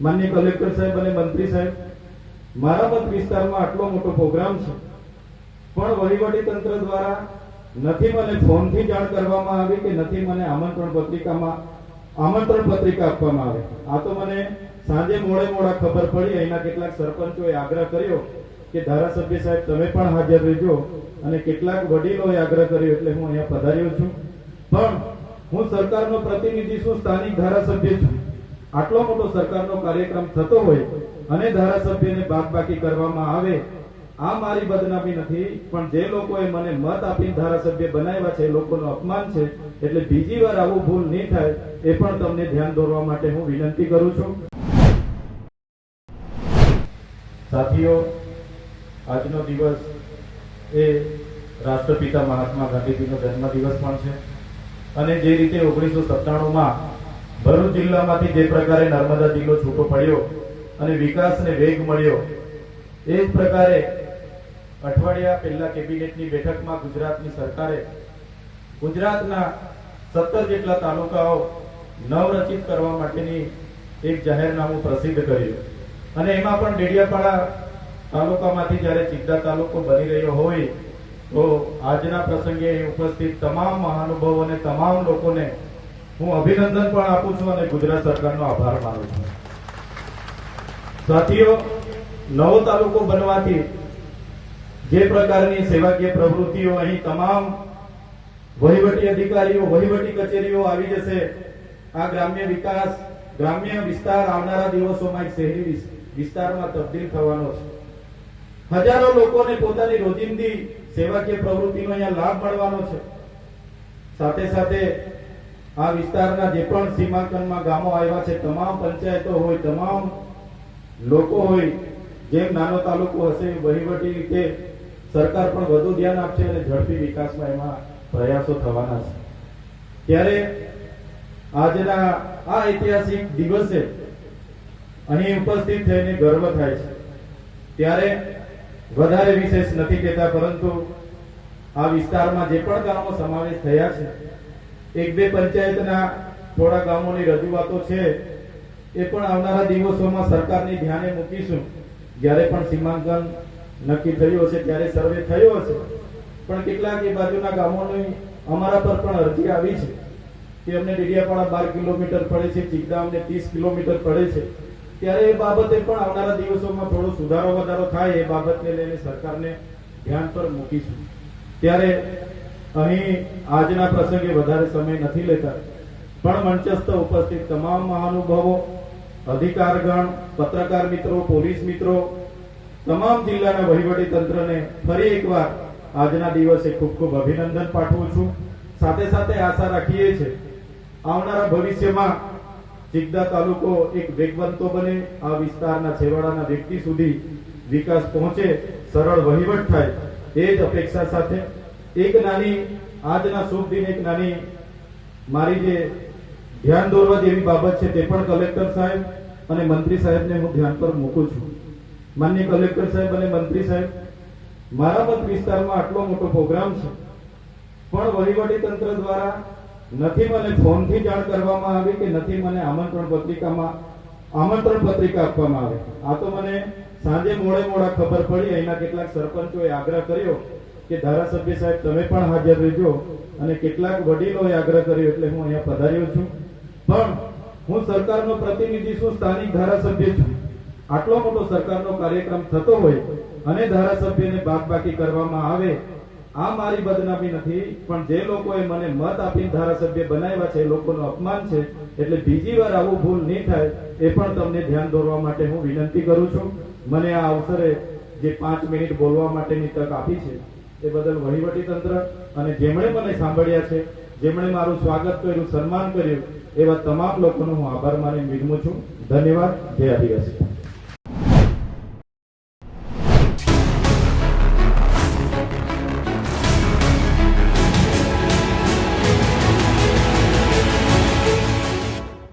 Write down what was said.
માન્ય કલેક્ટર સાહેબ અને મંત્રી સાહેબ, મારા મત વિસ્તારમાં આટલો મોટો પ્રોગ્રામ છે. પણ વહીવટી તંત્ર દ્વારા નથી મને ફોનથી જાણ કરવામાં આવી કે નથી મને આમંત્રણ પત્રિકામાં આમંત્રણ પત્રિકા આપવામાં આવે. આ તો મને સાંજે મોડે મોડા ખબર પડી, અહીંના કેટલાક સરપંચોએ આગ્રહ કર્યો કે ધારાસભ્ય સાહેબ તમે પણ હાજર રહેજો અને કેટલાક વડીલોએ આગ્રહ કર્યો એટલે હું અહીંયા પધાર્યો છું. પણ હું સરકારનો પ્રતિનિધિ છું, સ્થાનિક ધારાસભ્ય છું. આટલો મોટો સરકારનો કાર્યક્રમ થતો હોય અને ધારાસભ્યને બાદબાકી કરવામાં આવે, આ મારી બદનામી નથી, પણ જે લોકોએ મને મત આપીને ધારાસભ્ય બનાવ્યા છે એ અપમાન છે, એટલે બીજી વાર આવું ભૂલ નહીં થાય, એ પણ તમને ધ્યાન દોરવા માટે હું વિનંતી કરું છું. સાથીઓ, આજનો દિવસ એ રાષ્ટ્રપિતા મહાત્મા ગાંધીજીનો જન્મદિવસ પણ છે. અને જે રીતે ઓગણીસો સત્તાણુંમાં ભરૂચ જિલ્લામાંથી જે પ્રકારે નર્મદા જિલ્લો છૂટો પડ્યો અને વિકાસને વેગ મળ્યો, એ જ પ્રકારે અઠવાડિયા પહેલા કેબિનેટની બેઠકમાં ગુજરાતની સરકારે ગુજરાતના સત્તર જેટલા તાલુકાઓ નવરચિત કરવા માટેની એક જાહેરનામું પ્રસિદ્ધ કર્યું. અને એમાં પણ ડેડિયાપાડા તાલુકામાંથી જ્યારે ચિંતા તાલુકો બની રહ્યો હોય, તો આજના પ્રસંગે ઉપસ્થિત તમામ મહાનુભાવોને, તમામ લોકોને હું અભિનંદન પણ આપું છું અને ગુજરાત સરકારનો આભાર માનું છું. સાથીઓ, નવો તાલુકો બનવાથી જે પ્રકારની સેવાકીય પ્રવૃત્તિઓ અહીં તમામ વહીવટી અધિકારીઓ, વહીવટી કચેરીઓ આવી જશે. આ ગ્રામ્ય વિકાસ, ગ્રામ્ય વિસ્તાર આવનારા દિવસોમાં શહેરી વિસ્તારમાં તબદીલ થવાનો છે. હજારો લોકોને પોતાની રોજિંદી સેવાકીય પ્રવૃત્તિનો અહીંયા લાભ મળવાનો છે. સાથે સાથે આ વિસ્તારના જે પણ સીમાંકનમાં ગામો આવ્યા છે, તમામ પંચાયતો હોય, તમામ લોકો હોય, જેમ નાનો તાલુકો હશે, વહીવટી રીતે સરકાર પણ વધુ ધ્યાન આપશે અને ઝડપી વિકાસમાં એમાં પ્રયાસો થવાના છે. ત્યારે આજના આ ઐતિહાસિક દિવસે અહીં ઉપસ્થિત થઈને ગર્વ થાય છે. ત્યારે વધારે વિશેષ નથી કહેતા, પરંતુ આ વિસ્તારમાં જે પણ ગામો સમાવેશ થયા છે એક બે પંચાયતના થોડા ગામોની રજૂઆતો છે, એ પણ આવનારા દિવસોમાં સરકારની ધ્યાને મૂકીશું. જ્યારે પણ સીમાંકન નક્કી થયું હશે, ત્યારે સર્વે થયો હશે. પણ કેટલાક એ બાજુના ગામોની અમારા પર પણ અરજી આવી છે કે અમને ડેડિયાપાડા બાર કિલોમીટર પડે છે ચિકદા અમને ત્રીસ કિલોમીટર પડે છે. ત્યારે એ બાબતે પણ આવનારા દિવસોમાં થોડો સુધારો વધારો થાય, એ બાબતને લઈને સરકારને ધ્યાન પર મૂકીશું. ત્યારે અહીં આજના પ્રસંગે વધારે સમય નથી લેતા. પણ મંચસ્થ ઉપસ્થિત તમામ મહાનુભાવો, અધિકારગણ, પત્રકાર મિત્રો, પોલીસ મિત્રો, તમામ જિલ્લાના વહીવટી તંત્રને ફરી એકવાર આજના દિવસે ખૂબ ખૂબ અભિનંદન પાઠવું છું. સાથે સાથે આશા રાખીએ છીએ આવનારા ભવિષ્યમાં જિગદા તાલુકો એક વેગવંતો બને, આ વિસ્તારના છેવાડાના વ્યક્તિ સુધી વિકાસ પહોંચે, સરળ વહીવટ થાય, એ જ અપેક્ષા સાથે એક નાની, આજના શુભ દિન એક નાની, મારી જે ધ્યાન દોરવા જેવી બાબત છે તે પણ કલેક્ટર સાહેબ અને મંત્રી સાહેબને હું ધ્યાન પર મૂકું છું. માન્ય કલેક્ટર સાહેબ અને મંત્રી સાહેબ, મારા મત વિસ્તારમાં આટલો મોટો પ્રોગ્રામ છે, પણ વહીવટી તંત્ર દ્વારા નથી મને ફોનથી જાણ કરવામાં આવી કે નથી મને આમંત્રણ પત્રિકામાં, આમંત્રણ પત્રિકા આપવામાં આવે. આ તો મને સાંજે મોડે મોડા ખબર પડી, અહીંના કેટલાક સરપંચોએ આગ્રહ કર્યો કે ધારાસભ્ય સાહેબ, તમે પણ હાજર રહેજો અને કેટલાક વડીલોએ આગ્રહ કર્યો એટલે હું અહીંયા પધાર્યો છું. પણ હું સરકારનો પ્રતિનિધિ છું, સ્થાનિક ધારાસભ્ય છું. આટલો મોટો સરકારનો કાર્યક્રમ થતો હોય અને ધારાસભ્યને બાદબાકી કરવામાં આવે, આ મારી બદનામી નથી, પણ જે લોકોએ મને મત આપીને ધારાસભ્ય બનાવ્યા છે, એ અપમાન છે, એટલે બીજી વાર આવું ભૂલ નહીં થાય, એ પણ તમને ધ્યાન દોરવા માટે હું વિનંતી કરું છું. મને આ અવસરે જે પાંચ મિનિટ બોલવા માટેની તક આપી છે એ બદલ વહીવટી તંત્ર અને જેમણે મને સાંભળ્યા છે, જેમણે મારું સ્વાગત કર્યું, સન્માન કર્યું, એવા તમામ લોકોનો હું આભાર માની વિનમું છું. ધન્યવાદ. જય આદિવાસી.